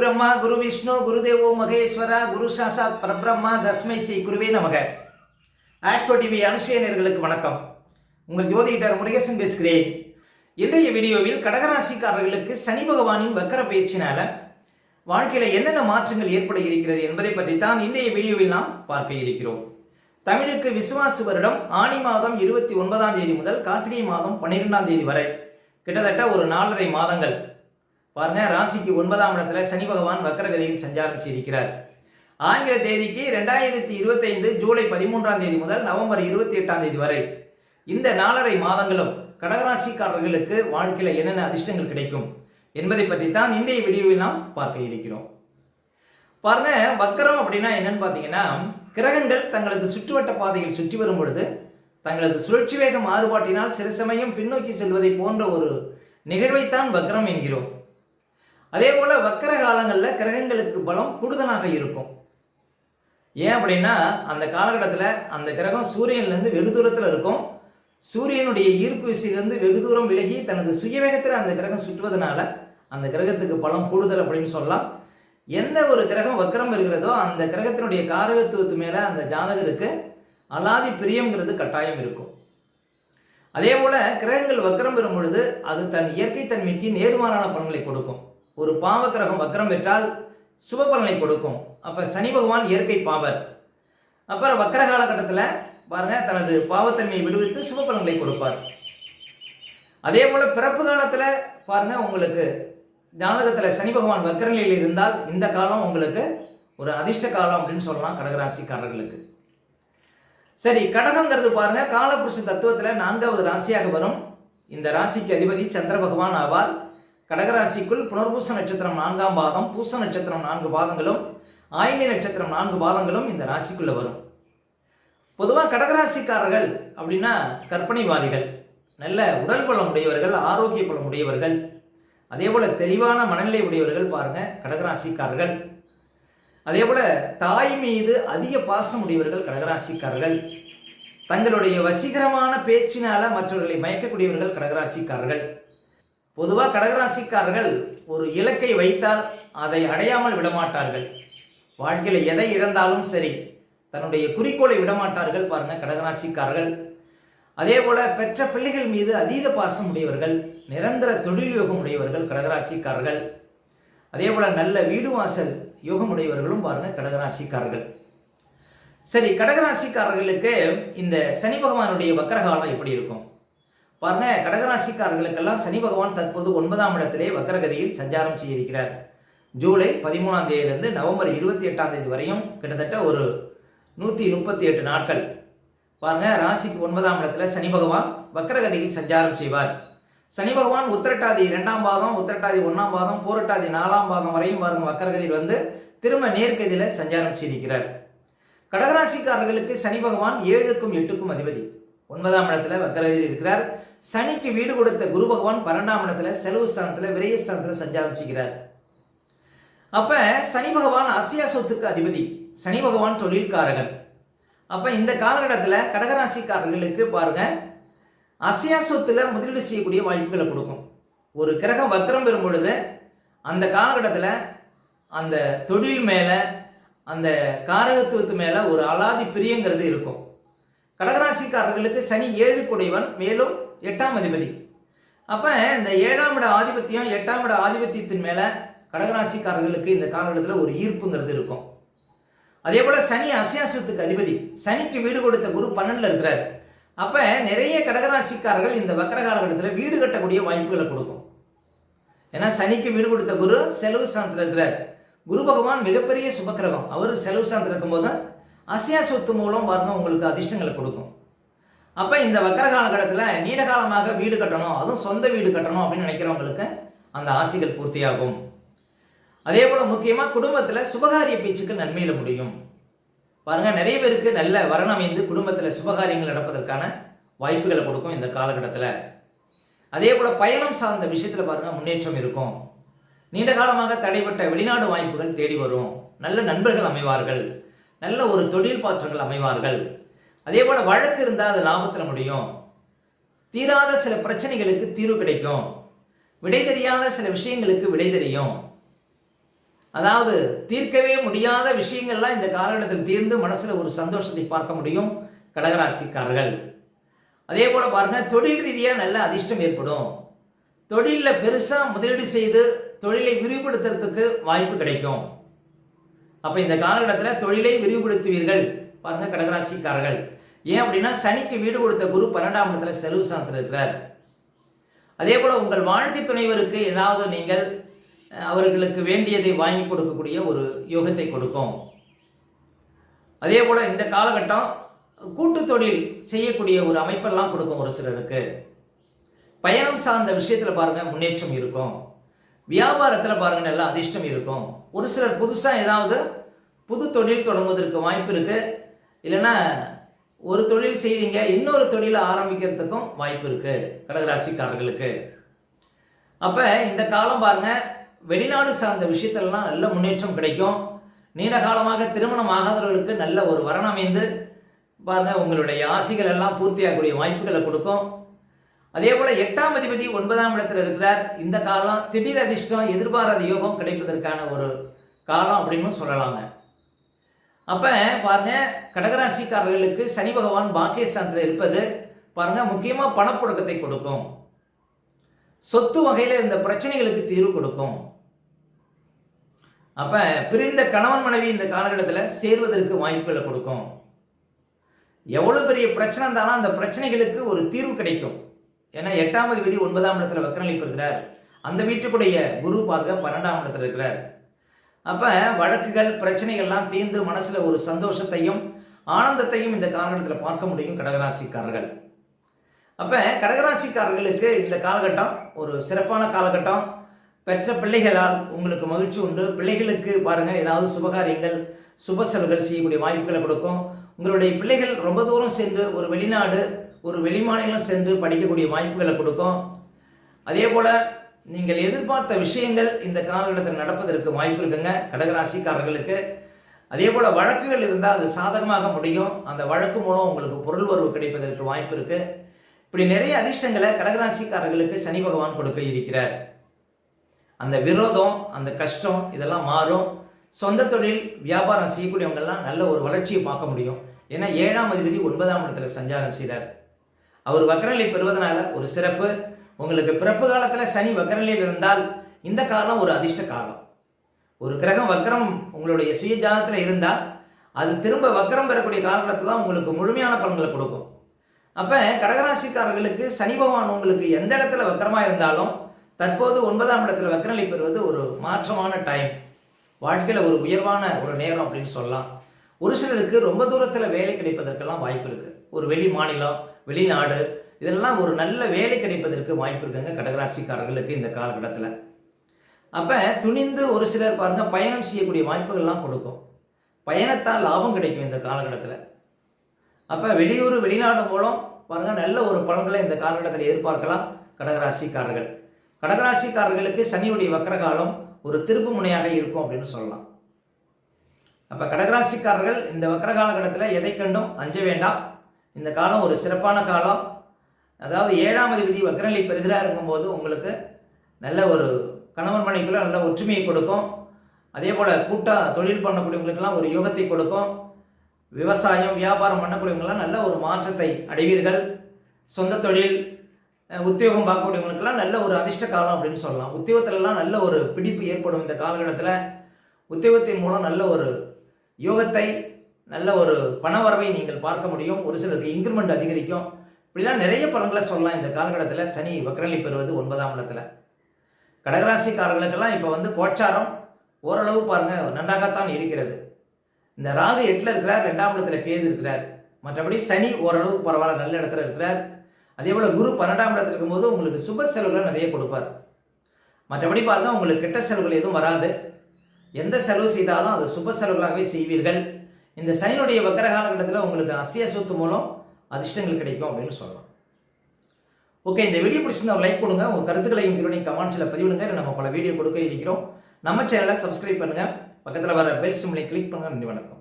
பிரம்மா குரு விஷ்ணு குருதேவோ மகேஸ்வரா குரு சாசாத் பரபிரம்மா தஸ்மை ஸ்ரீ குருவே நமக. ஆஸ்ட்ரோ டிவி அனுஷ்யனர்களுக்கு வணக்கம். உங்கள் ஜோதிடர் முருகேசன் பேசுகிறேன். இன்றைய வீடியோவில் கடகராசிக்காரர்களுக்கு சனி பகவானின் வக்கர பயிற்சினால வாழ்க்கையில் என்னென்ன மாற்றங்கள் ஏற்பட இருக்கிறது என்பதை பற்றி தான் இன்றைய வீடியோவில் நாம் பார்க்க இருக்கிறோம். தமிழுக்கு விசுவாசு வருடம் ஆணி மாதம் இருபத்தி ஒன்பதாம் தேதி முதல் கார்த்திகை மாதம் பன்னிரெண்டாம் தேதி வரை. கிட்டத்தட்ட ஒரு நாலரை மாதங்கள். பாருங்க ராசிக்கு ஒன்பதாம் இடத்துல சனி பகவான் வக்கரகதியில் சஞ்சாரம் செய்திருக்கிறார் ஆங்கில தேதிக்கு ரெண்டாயிரத்தி இருபத்தைந்து ஜூலை பதிமூன்றாம் தேதி முதல் நவம்பர் இருபத்தி எட்டாம் தேதி வரை. இந்த நாலரை மாதங்களும் கடகராசிக்காரர்களுக்கு வாழ்க்கையில் என்னென்ன அதிர்ஷ்டங்கள் கிடைக்கும் என்பதை பற்றி தான் இன்றைய வீடியோவில் நாம் பார்க்க இருக்கிறோம். பாருங்க வக்கரம் அப்படின்னா என்னன்னு பார்த்தீங்கன்னா கிரகங்கள் தங்களது சுற்றுவட்ட பாதையில் சுற்றி வரும் பொழுது தங்களது சுழற்சி வேக மாறுபாட்டினால் சில சமயம் பின்னோக்கி செல்வதை போன்ற ஒரு நிகழ்வைத்தான் வக்ரம் என்கிறோம். அதே போல் வக்கர காலங்களில் கிரகங்களுக்கு பலம் கூடுதலாக இருக்கும். ஏன் அப்படின்னா அந்த காலகட்டத்தில் அந்த கிரகம் சூரியன்லேருந்து வெகு தூரத்தில் இருக்கும். சூரியனுடைய ஈர்ப்பு விசையிலிருந்து வெகு தூரம் விலகி தனது சுயவேகத்தில் அந்த கிரகம் சுற்றுவதனால அந்த கிரகத்துக்கு பலம் கூடுதல் அப்படின்னு சொல்லலாம். எந்த ஒரு கிரகம் வக்கரம் இருக்கிறதோ அந்த கிரகத்தினுடைய காரகத்துவத்து மேலே அந்த ஜாதகருக்கு அலாதி பிரியங்கிறது கட்டாயம் இருக்கும். அதே போல் கிரகங்கள் வக்கரம் பெறும் பொழுது அது தன் இயற்கை தன்மைக்கு நேர்மாறான பலன்களை கொடுக்கும். ஒரு பாவ கிரகம் வக்கரம் பெற்றால் சுப பலனை கொடுக்கும். அப்போ சனி பகவான் இயற்கை பாவர் அப்புறம் வக்கர காலகட்டத்தில் பாருங்க தனது பாவத்தன்மையை விடுவித்து சுப பலன்களை கொடுப்பார். அதே போல பிறப்பு காலத்தில் பாருங்க உங்களுக்கு ஜாதகத்தில் சனி பகவான் வக்கரநிலையில் இருந்தால் இந்த காலம் உங்களுக்கு ஒரு அதிர்ஷ்ட காலம் அப்படின்னு சொல்லலாம் கடகராசிக்காரர்களுக்கு. சரி கடகங்கிறது பாருங்க காலபுருஷ தத்துவத்தில் நான்காவது ராசியாக வரும். இந்த ராசிக்கு அதிபதி சந்திர பகவான் ஆவார். கடகராசிக்குள் புனர்பூச நட்சத்திரம் நான்காம் பாதம் பூச நட்சத்திரம் நான்கு பாதங்களும் ஆயிலி நட்சத்திரம் நான்கு பாதங்களும் இந்த ராசிக்குள்ள வரும். பொதுவாக கடகராசிக்காரர்கள் அப்படின்னா கற்பனைவாதிகள் நல்ல உடல் பலம் உடையவர்கள் ஆரோக்கிய பலம் உடையவர்கள் அதே போல தெளிவான மனநிலை உடையவர்கள் பாருங்க கடகராசிக்காரர்கள். அதே போல தாய் மீது அதிக பாசம் உடையவர்கள் கடகராசிக்காரர்கள். தங்களுடைய வசீகரமான பேச்சினால மற்றவர்களை மயக்கக்கூடியவர்கள் கடகராசிக்காரர்கள். பொதுவாக கடகராசிக்காரர்கள் ஒரு இலக்கை வைத்தால் அதை அடையாமல் விடமாட்டார்கள். வாழ்க்கையில் எதை இழந்தாலும் சரி தன்னுடைய குறிக்கோளை விடமாட்டார்கள் பாருங்க கடகராசிக்காரர்கள். அதே போல பெற்ற பிள்ளைகள் மீது அதீத பாசம் உடையவர்கள் நிரந்தர தொழில் யோகம் உடையவர்கள் கடகராசிக்காரர்கள். அதே போல நல்ல வீடு வாசல் யோகம் உடையவர்களும் பாருங்க கடகராசிக்காரர்கள். சரி கடகராசிக்காரர்களுக்கு இந்த சனி பகவானுடைய வக்கரகாலம் எப்படி இருக்கும்? பாருங்க கடகராசிக்காரர்களுக்கெல்லாம் சனி பகவான் தற்போது ஒன்பதாம் இடத்திலே வக்கரகதியில் சஞ்சாரம் செய்திருக்கிறார். ஜூலை பதிமூணாம் தேதியிலிருந்து நவம்பர் இருபத்தி எட்டாம் தேதி வரையும் கிட்டத்தட்ட ஒரு நூற்றி முப்பத்தி எட்டு நாட்கள். பாருங்க ராசிக்கு ஒன்பதாம் இடத்துல சனி பகவான் வக்கரகதியில் சஞ்சாரம் செய்வார். சனி பகவான் உத்திரட்டாதி இரண்டாம் பாதம் உத்திரட்டாதி ஒன்றாம் பாதம் போரட்டாதி நாலாம் பாதம் வரையும் பாருங்க வக்கரகதியில் வந்து திரும்ப நேர்கதியில் சஞ்சாரம் செய்திருக்கிறார். கடகராசிக்காரர்களுக்கு சனி பகவான் ஏழுக்கும் எட்டுக்கும் அதிபதி. ஒன்பதாம் இடத்துல வக்கரகதியில் இருக்கிறார். சனிக்கு வீடு கொடுத்த குரு பகவான் பன்னெண்டாம் இடத்துல செலவு ஸ்தானத்தில் விரயஸ்தானத்தில் சஞ்சாரிச்சுக்கிறார் அப்போ சனி பகவான் அசியா சொத்துக்கு அதிபதி. சனி பகவான் தொழில்காரகன். அப்போ இந்த காலகட்டத்தில் கடகராசிக்காரர்களுக்கு பாருங்க அசியா சொத்துல முதலீடு செய்யக்கூடிய வாய்ப்புகளை கொடுக்கும். ஒரு கிரகம் வக்கரம் பெறும் பொழுது அந்த காலகட்டத்தில் அந்த தொழில் மேலே அந்த காரகத்துவத்து மேலே ஒரு அலாதி பிரியங்கிறது இருக்கும். கடகராசிக்காரர்களுக்கு சனி ஏழு குடைவன் மேலும் எட்டாம் அதிபதி. அப்போ இந்த ஏழாம் இட ஆதிபத்தியம் எட்டாம் இட ஆதிபத்தியத்தின் மேலே கடகராசிக்காரர்களுக்கு இந்த காலகட்டத்தில் ஒரு ஈர்ப்புங்கிறது இருக்கும். அதே போல் சனி அசியாசத்துக்கு அதிபதி. சனிக்கு வீடு கொடுத்த குரு பன்னெண்டில் இருக்கிறார். அப்போ நிறைய கடகராசிக்காரர்கள் இந்த வக்கர காலகட்டத்தில் வீடு கட்டக்கூடிய வாய்ப்புகளை கொடுக்கும். ஏன்னா சனிக்கு வீடு கொடுத்த குரு செலவு ஸ்தானத்தில் இருக்கிறார். குரு பகவான் மிகப்பெரிய சுபக்கிரகம். அவர் செலவு ஸ்தானத்தில் இருக்கும்போது அசியா சொத்து மூலம் பார்த்தோம்னா உங்களுக்கு அதிர்ஷ்டங்களை கொடுக்கும். அப்போ இந்த வக்கர காலகட்டத்தில் நீண்ட காலமாக வீடு கட்டணும் அதுவும் சொந்த வீடு கட்டணும் அப்படின்னு நினைக்கிறவங்களுக்கு அந்த ஆசைகள் பூர்த்தியாகும். அதே போல் முக்கியமாக குடும்பத்தில் சுபகாரிய பேச்சுக்கு நன்மையில் முடியும். பாருங்கள் நிறைய பேருக்கு நல்ல வரணம் அமைந்து குடும்பத்தில் சுபகாரியங்கள் நடப்பதற்கான வாய்ப்புகளை கொடுக்கும் இந்த காலகட்டத்தில். அதே போல் பயணம் சார்ந்த விஷயத்தில் பாருங்கள் முன்னேற்றம் இருக்கும். நீண்ட காலமாக தடைப்பட்ட வெளிநாடு வாய்ப்புகள் தேடி வரும். நல்ல நண்பர்கள் அமைவார்கள். நல்ல ஒரு தொழில் பாற்றங்கள் அமைவார்கள். அதே போல் வழக்கு இருந்தால் அது லாபத்தில் முடியும். தீராத சில பிரச்சனைகளுக்கு தீர்வு கிடைக்கும். விடை தெரியாத சில விஷயங்களுக்கு விடை தெரியும். அதாவது தீர்க்கவே முடியாத விஷயங்கள்லாம் இந்த காலகட்டத்தில் தீர்ந்து மனசில் ஒரு சந்தோஷத்தை பார்க்க முடியும் கடகராசிக்காரர்கள். அதே போல் பாருங்கள் தொழில் ரீதியாக நல்ல அதிர்ஷ்டம் ஏற்படும். தொழிலில் பெருசாக முதலீடு செய்து தொழிலை விரிவுபடுத்துறதுக்கு வாய்ப்பு கிடைக்கும். அப்போ இந்த காலகட்டத்தில் தொழிலை விரிவுபடுத்துவீர்கள். பாருங்கள் கடகராசிக்காரர்கள். ஏன் அப்படின்னா சனிக்கு வீடு கொடுத்த குரு பன்னெண்டாம் இடத்துல செலவு சாந்தத்தில் இருக்கிறார். அதே போல் உங்கள் வாழ்க்கை துணைவருக்கு ஏதாவது நீங்கள் அவர்களுக்கு வேண்டியதை வாங்கி கொடுக்கக்கூடிய ஒரு யோகத்தை கொடுக்கும். அதே போல் இந்த காலகட்டம் கூட்டு தொழில் செய்யக்கூடிய ஒரு அமைப்பெல்லாம் கொடுக்கும் ஒரு சிலருக்கு. பயணம் சார்ந்த விஷயத்தில் பாருங்கள் முன்னேற்றம் இருக்கும். வியாபாரத்தில் பாருங்கள் நல்லா அதிர்ஷ்டம் இருக்கும். ஒரு சிலர் புதுசாக ஏதாவது புது தொழில் தொடங்குவதற்கு வாய்ப்பு இருக்குது இல்லைன்னா ஒரு தொழில் செய்கிறீங்க இன்னொரு தொழிலை ஆரம்பிக்கிறதுக்கும் வாய்ப்பு இருக்குது கடகராசிக்காரர்களுக்கு. அப்போ இந்த காலம் பாருங்க வெளிநாடு சார்ந்த விஷயத்திலலாம் நல்ல முன்னேற்றம் கிடைக்கும். நீண்ட காலமாக திருமணம் ஆகாதவர்களுக்கு நல்ல ஒரு வரன் அமைந்து பாருங்க உங்களுடைய ஆசைகள் எல்லாம் பூர்த்தியாகக்கூடிய வாய்ப்புகளை கொடுக்கும். அதே போல எட்டாம் அதிபதி ஒன்பதாம் இடத்துல இருக்கிறார். இந்த காலம் திடீர் அதிர்ஷ்டம் எதிர்பாராத யோகம் கிடைப்பதற்கான ஒரு காலம் அப்படின்னு சொல்லலாங்க. அப்போ பாருங்க கடகராசிக்காரர்களுக்கு சனி பகவான் பாக்கியஸ்தானத்தில் இருப்பது பாருங்க முக்கியமாக பணப்புழக்கத்தை கொடுக்கும். சொத்து வகையில் இருந்த பிரச்சனைகளுக்கு தீர்வு கொடுக்கும். அப்போ பிரிந்த கணவன் மனைவி இந்த காலகட்டத்தில் சேர்வதற்கு வாய்ப்புகளை கொடுக்கும். எவ்வளோ பெரிய பிரச்சனை இருந்தாலும் அந்த பிரச்சனைகளுக்கு ஒரு தீர்வு கிடைக்கும். ஏன்னா எட்டாம் அதிபதி ஒன்பதாம் இடத்துல வக்கரளிப்பு இருக்கிறார் அந்த வீட்டுக்குடைய குரு பார்க்க பன்னெண்டாம் இடத்துல இருக்கிறார். அப்போ வழக்குகள் பிரச்சனைகள்லாம் தீர்ந்து மனசில் ஒரு சந்தோஷத்தையும் ஆனந்தத்தையும் இந்த காலகட்டத்தில் பார்க்க முடியும் கடகராசிக்காரர்கள். அப்போ கடகராசிக்காரர்களுக்கு இந்த காலகட்டம் ஒரு சிறப்பான காலகட்டம். பெற்ற பிள்ளைகளால் உங்களுக்கு மகிழ்ச்சி உண்டு. பிள்ளைகளுக்கு பாருங்கள் ஏதாவது சுபகாரியங்கள் சுப செலவுகள் செய்யக்கூடிய வாய்ப்புகளை கொடுக்கும். உங்களுடைய பிள்ளைகள் ரொம்ப தூரம் சென்று ஒரு வெளிநாடு ஒரு வெளிமாநிலம் சென்று படிக்கக்கூடிய வாய்ப்புகளை கொடுக்கும். அதே போல் நீங்கள் எதிர்பார்த்த விஷயங்கள் இந்த காலகட்டத்தில் நடப்பதற்கு வாய்ப்பு இருக்குங்க. கடகராசிக்காரர்களுக்கு அதே போல் வழக்குகள் இருந்தால் அது சாதகமாக முடியும். அந்த வழக்கு மூலம் உங்களுக்கு பொருள் வரவு கிடைப்பதற்கு வாய்ப்பு இருக்கு. இப்படி நிறைய அதிர்ஷ்டங்களை கடகராசிக்காரர்களுக்கு சனி பகவான் கொடுக்க இருக்கிறார். அந்த விரோதம் அந்த கஷ்டம் இதெல்லாம் மாறும். சொந்த தொழில் வியாபாரம் செய்யக்கூடியவங்கெல்லாம் நல்ல ஒரு வளர்ச்சியை பார்க்க முடியும். ஏன்னா ஏழாம் அதிபதி ஒன்பதாம் இடத்துல சஞ்சாரம் செய்கிறார் அவர் வக்கரநிலை பெறுவதனால ஒரு சிறப்பு. உங்களுக்கு பிறப்பு காலத்தில் சனி வக்கரநிலையில் இருந்தால் இந்த காலம் ஒரு அதிர்ஷ்ட காலம். ஒரு கிரகம் வக்கரம் உங்களுடைய சுயஜானத்தில் இருந்தால் அது திரும்ப வக்கரம் பெறக்கூடிய காலகட்டத்தில் தான் உங்களுக்கு முழுமையான பலன்களை கொடுக்கும். அப்போ கடகராசிக்காரர்களுக்கு சனி பகவான் உங்களுக்கு எந்த இடத்துல வக்கரமாக இருந்தாலும் தற்போது ஒன்பதாம் இடத்துல வக்கரநிலை பெறுவது ஒரு மாற்றமான டைம் வாழ்க்கையில் ஒரு உயர்வான ஒரு நேரம் அப்படின்னு சொல்லலாம். ஒரு சிலருக்கு ரொம்ப தூரத்தில் வேலை கிடைப்பதற்கெல்லாம் வாய்ப்பு இருக்குது ஒரு வெளி மாநிலம் வெளிநாடு இதெல்லாம் ஒரு நல்ல வேலை கிடைப்பதற்கு வாய்ப்பு இருக்குங்க கடகராசிக்காரர்களுக்கு இந்த காலகட்டத்தில். அப்போ துணிந்து ஒரு சிலர் பாருங்கள் பயணம் செய்யக்கூடிய வாய்ப்புகள்லாம் கொடுக்கும். பயணத்தால் லாபம் கிடைக்கும் இந்த காலகட்டத்தில். அப்போ வெளியூர் வெளிநாடு மூலம் பாருங்கள் நல்ல ஒரு பலன்களை இந்த காலகட்டத்தில் எதிர்பார்க்கலாம் கடகராசிக்காரர்கள். கடகராசிக்காரர்களுக்கு சனியுடைய வக்கர காலம் ஒரு திருப்பு முனையாக இருக்கும் அப்படின்னு சொல்லலாம். அப்போ கடகராசிக்காரர்கள் இந்த வக்கர காலகட்டத்தில் எதை கண்டும் அஞ்ச வேண்டாம். இந்த காலம் ஒரு சிறப்பான காலம். அதாவது ஏழாம் அதிபதி வக்கரநிலை பெறுகிறாருங்கும் போது உங்களுக்கு நல்ல ஒரு கணவன் மனைக்குள்ள நல்ல ஒற்றுமையை கொடுக்கும். அதே போல் கூட்டா தொழில் பண்ணக்கூடியவங்களுக்கெல்லாம் ஒரு யோகத்தை கொடுக்கும். விவசாயம் வியாபாரம் பண்ணக்கூடியவங்களாம் நல்ல ஒரு மாற்றத்தை அடைவீர்கள். சொந்த தொழில் உத்தியோகம் பார்க்கக்கூடியவங்களுக்கெல்லாம் நல்ல ஒரு அதிர்ஷ்ட காலம் அப்படின்னு சொல்லலாம். உத்தியோகத்திலலாம் நல்ல ஒரு பிடிப்பு ஏற்படும் இந்த காலகட்டத்தில். உத்தியோகத்தின் மூலம் நல்ல ஒரு யோகத்தை நல்ல ஒரு பணவரவை நீங்கள் பார்க்க முடியும். ஒரு சிலருக்கு இன்க்ரிமெண்ட் அதிகரிக்கும். இப்படிலாம் நிறைய பலன்களை சொல்லலாம். இந்த காலகட்டத்தில் சனி வக்ரலி பெறுவது ஒன்பதாம் இடத்துல. கடகராசிக்காரர்களுக்கெல்லாம் இப்போ வந்து கோச்சாரம் ஓரளவு பாருங்க நன்றாகத்தான் இருக்கிறது. இந்த ராகு எட்டில் இருக்கிறார் ரெண்டாம் இடத்துல கேது இருக்கிறார். மற்றபடி சனி ஓரளவு பரவாயில்ல நல்ல இடத்துல இருக்கிறார். அதே போல் குரு பன்னெண்டாம் இடத்துல இருக்கும்போது உங்களுக்கு சுப செலவுகளை நிறைய கொடுப்பார். மற்றபடி பார்த்தா உங்களுக்கு கெட்ட செலவுகள் எதுவும் வராது. எந்த செலவு செய்தாலும் அது சுப செலவுகளாகவே செய்வீர்கள். இந்த சனியினுடைய வக்கரகால காலகட்டத்தில் உங்களுக்கு அசிய சொத்து மூலம் அதிர்ஷ்டங்கள் கிடைக்கும் அப்படின்னு சொல்லலாம். ஓகே இந்த வீடியோ பிடிச்சிருந்தா லைக் கொடுங்க. உங்கள் கருத்துக்களையும் உங்களுடைய கமெண்ட்ஸில் பதிவிடுங்க. இல்லை நம்ம பல வீடியோ கொடுக்க இருக்கிறோம். நம்ம சேனலை சப்ஸ்கிரைப் பண்ணுங்கள் பக்கத்தில் வர பெல் சிம்லை கிளிக் பண்ணுங்கள் நன்றி வணக்கம்.